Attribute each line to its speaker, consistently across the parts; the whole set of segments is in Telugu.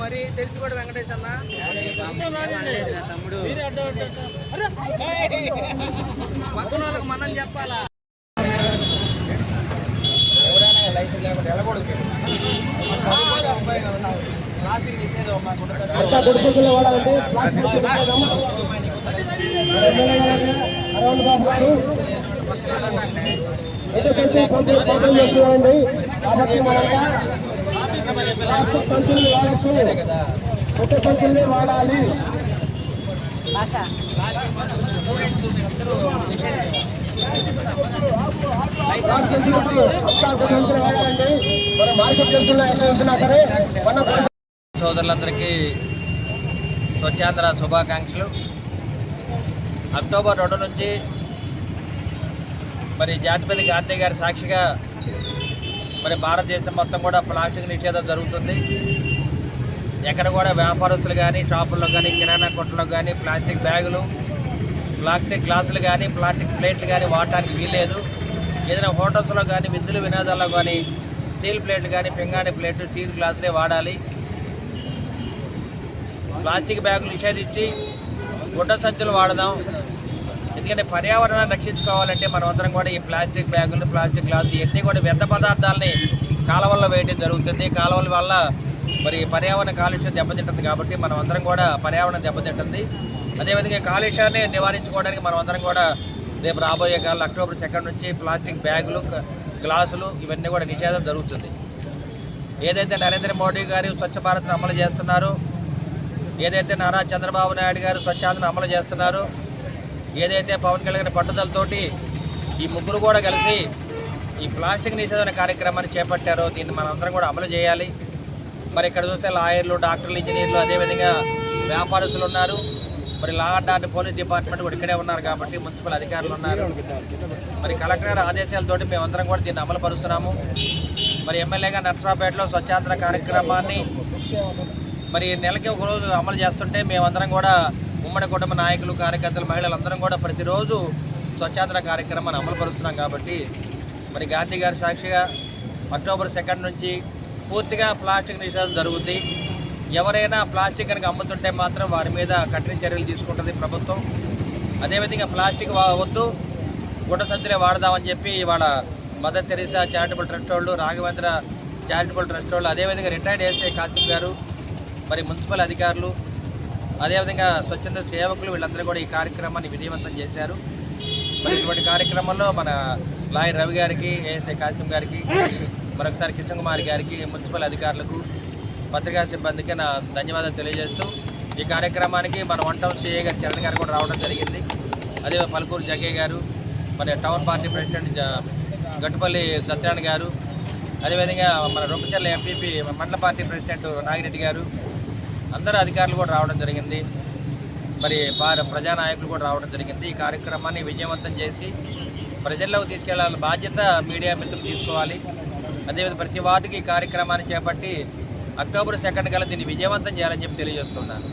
Speaker 1: మరి తెలిసి కూడా వెంకటేష్ అన్న తమ్ముడు పక్కన వాళ్ళకి మనం చెప్పాలా
Speaker 2: ఎవరైనా గుడిపూజలు లేకుండా వెళ్ళకూడదు. తీసుకోవడం. మన ఎమ్మెల్యే గారు అరవింద్ బాబు గారు అయితే కొంచెం చేస్తున్నారండి కాబట్టి మనంతా ప్లాస్టిక్ వాడచ్చు. కొత్త వాడాలి. కొత్త వాడాలండి. మన మార్కెట్ సంచుల్లో ఎక్కడ ఉంటున్నా సరే మన
Speaker 3: సోదరులందరికీ స్వచ్ఛాంధ్ర శుభాకాంక్షలు. అక్టోబర్ రెండు నుంచి మరి జాతిపల్లి గాంధీ గారి సాక్షిగా మరి భారతదేశం మొత్తం కూడా ప్లాస్టిక్ నిషేధం జరుగుతుంది. ఎక్కడ కూడా వ్యాపారస్తులు కానీ షాపుల్లో కానీ కిరాణా కొట్లో కానీ ప్లాస్టిక్ బ్యాగులు ప్లాస్టిక్ గ్లాసులు కానీ ప్లాస్టిక్ ప్లేట్లు కానీ వాడటానికి వీల్లేదు. ఏదైనా హోటల్స్లో కానీ విందులు వినోదాల్లో కానీ స్టీల్ ప్లేట్లు కానీ పింగాణి ప్లేట్లు స్టీల్ గ్లాసులే వాడాలి. ప్లాస్టిక్ బ్యాగులు నిషేధించి గుడ్డ సంచులు వాడదాం. ఎందుకంటే పర్యావరణాన్ని రక్షించుకోవాలంటే మనం అందరం కూడా ఈ ప్లాస్టిక్ బ్యాగులు ప్లాస్టిక్ గ్లాసులు ఇవన్నీ కూడా వ్యర్థ పదార్థాలని కాలువల్లో వేయడం జరుగుతుంది. కాలువల వల్ల మరి పర్యావరణ కాలుష్యం దెబ్బతింటుంది కాబట్టి మనం అందరం కూడా పర్యావరణం దెబ్బతింటుంది. అదేవిధంగా కాలుష్యాన్ని నివారించుకోవడానికి మనం అందరం కూడా రేపు రాబోయే కాలం అక్టోబర్ సెకండ్ నుంచి ప్లాస్టిక్ బ్యాగులు గ్లాసులు ఇవన్నీ కూడా నిషేధం జరుగుతుంది. ఏదైతే నరేంద్ర మోడీ గారు స్వచ్ఛ భారత్ను అమలు చేస్తున్నారో ఏదైతే నారా చంద్రబాబు నాయుడు గారు స్వచ్ఛాంధ్రను అమలు చేస్తున్నారు ఏదైతే పవన్ కళ్యాణ్ పట్టుదలతోటి ఈ ముగ్గురు కూడా కలిసి ఈ ప్లాస్టిక్ నిషేధన కార్యక్రమాన్ని చేపట్టారో దీన్ని మనందరం కూడా అమలు చేయాలి. మరి ఇక్కడ చూస్తే లాయర్లు డాక్టర్లు ఇంజనీర్లు అదేవిధంగా వ్యాపారస్తులు ఉన్నారు. మరి law and order police department కూడా ఇక్కడే ఉన్నారు కాబట్టి మున్సిపల్ అధికారులు ఉన్నారు. మరి కలెక్టర్ ఆదేశాలతోటి మేమందరం కూడా దీన్ని అమలు పరుస్తున్నాము. మరి ఎమ్మెల్యేగా నర్సరావుపేటలో స్వచ్ఛాంధ్ర కార్యక్రమాన్ని మరి నెలకి ఒక రోజు అమలు చేస్తుంటే మేమందరం కూడా ఉమ్మడి కుటుంబ నాయకులు కార్యకర్తలు మహిళలందరం కూడా ప్రతిరోజు స్వచ్ఛాంధ్ర కార్యక్రమాన్ని అమలుపరుస్తున్నాం కాబట్టి మరి గాంధీ గారి సాక్షిగా అక్టోబర్ సెకండ్ నుంచి పూర్తిగా ప్లాస్టిక్ నిషేధం జరుగుతుంది ఎవరైనా ప్లాస్టిక్ కనుక అమ్ముతుంటే మాత్రం వారి మీద కఠిన చర్యలు తీసుకుంటుంది ప్రభుత్వం. అదేవిధంగా ప్లాస్టిక్ వా- వద్దు గుడ్డ సంచులే వాడదామని చెప్పి ఇవాళ మదర్ తెరీసా చారిటబుల్ ట్రస్ట్ వాళ్ళు రాఘవేంద్ర చారిటబుల్ ట్రస్ట్ వాళ్ళు అదేవిధంగా రిటైర్డ్ ఎస్ఐ కాసిం గారు మరి మున్సిపల్ అధికారులు అదేవిధంగా స్వచ్ఛంద సేవకులు వీళ్ళందరూ కూడా ఈ కార్యక్రమాన్ని విజయవంతం చేశారు. మరి ఇటువంటి కార్యక్రమంలో మన లాయర్ రవి గారికి ఏఎస్ఐ కాసిం గారికి మరొకసారి కిషన్ కుమార్ గారికి మున్సిపల్ అధికారులకు పత్రికా సిబ్బందికి నా ధన్యవాదాలు తెలియజేస్తూ ఈ కార్యక్రమానికి మన వన్ టౌన్ సిఏ గారు చరణ్ గారు కూడా రావడం జరిగింది. అదే పలుకూరు జగ్గయ్య గారు మన టౌన్ పార్టీ ప్రెసిడెంట్ జ- గట్టుపల్లి సత్యనారాయణ గారు అదేవిధంగా మన రూపచర్ల ఎంపీపీ మండల పార్టీ ప్రెసిడెంట్ నాగిరెడ్డి గారు అందరు అధికారులు కూడా రావడం జరిగింది. మరి వారి ప్రజానాయకులు కూడా రావడం జరిగింది. ఈ కార్యక్రమాన్ని విజయవంతం చేసి ప్రజల్లోకి తీసుకెళ్ళాలి బాధ్యత మీడియా మిత్రులు తీసుకోవాలి. అదేవిధంగా ప్రతి వార్డుకి ఈ కార్యక్రమాన్ని చేపట్టి అక్టోబర్ సెకండ్ కల్లా దీన్ని విజయవంతం చేయాలని చెప్పి తెలియజేస్తున్నాను.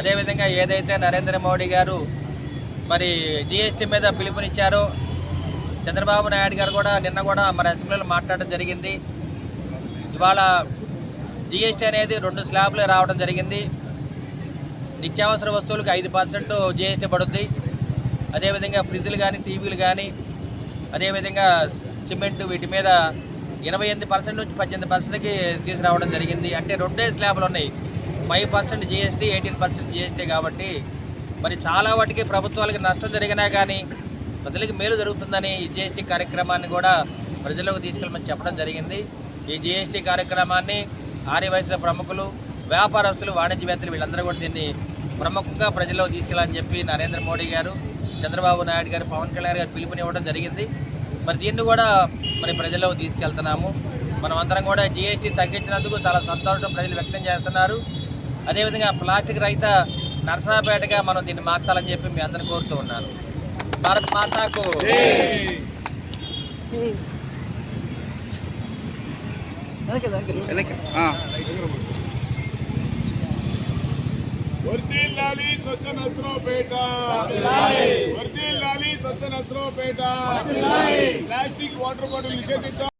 Speaker 3: అదేవిధంగా ఏదైతే నరేంద్ర మోడీ గారు మరి జిఎస్టీ మీద పిలుపునిచ్చారో చంద్రబాబు నాయుడు గారు కూడా నిన్న కూడా మన అసెంబ్లీలో మాట్లాడడం జరిగింది. ఇవాళ జిఎస్టీ అనేది రెండు స్లాబ్లు రావడం జరిగింది. నిత్యావసర వస్తువులకు ఐదు పర్సెంట్ జిఎస్టీ పడుద్ది. అదేవిధంగా ఫ్రిడ్జ్లు కానీ టీవీలు కానీ అదేవిధంగా సిమెంట్ వీటి మీద ఇరవై ఎనిమిది పర్సెంట్ నుంచి పద్దెనిమిది పర్సెంట్కి తీసుకురావడం జరిగింది. అంటే రెండే స్లాబ్లు ఉన్నాయి. Five percent GST eighteen percent GST కాబట్టి మరి చాలా వాటికి ప్రభుత్వాలకి నష్టం జరిగినా కానీ ప్రజలకు మేలు జరుగుతుందని ఈ జిఎస్టీ కార్యక్రమాన్ని కూడా ప్రజలకు తీసుకెళ్ళమని చెప్పడం జరిగింది. ఈ జిఎస్టీ కార్యక్రమాన్ని ఆర్య ప్రముఖులు వ్యాపారస్తులు వాణిజ్యవేత్తలు వీళ్ళందరూ కూడా దీన్ని ప్రముఖంగా ప్రజల్లో తీసుకెళ్ళాలని చెప్పి నరేంద్ర మోడీ గారు చంద్రబాబు నాయుడు గారు పవన్ కళ్యాణ్ గారు పిలుపునివ్వడం జరిగింది. మరి దీన్ని కూడా మరి ప్రజల్లో తీసుకెళ్తున్నాము. మనం అందరం కూడా జిఎస్టీ తగ్గించినందుకు చాలా సంతోషం ప్రజలు వ్యక్తం చేస్తున్నారు. అదేవిధంగా ప్లాస్టిక్ రహిత నరసరాపేటగా మనం దీన్ని మార్చాలని చెప్పి మీ అందరిని కోరుతూ ఉన్నాను భారత్ మాతాకు.
Speaker 4: Plastic water bottle నిషేధిద్దాం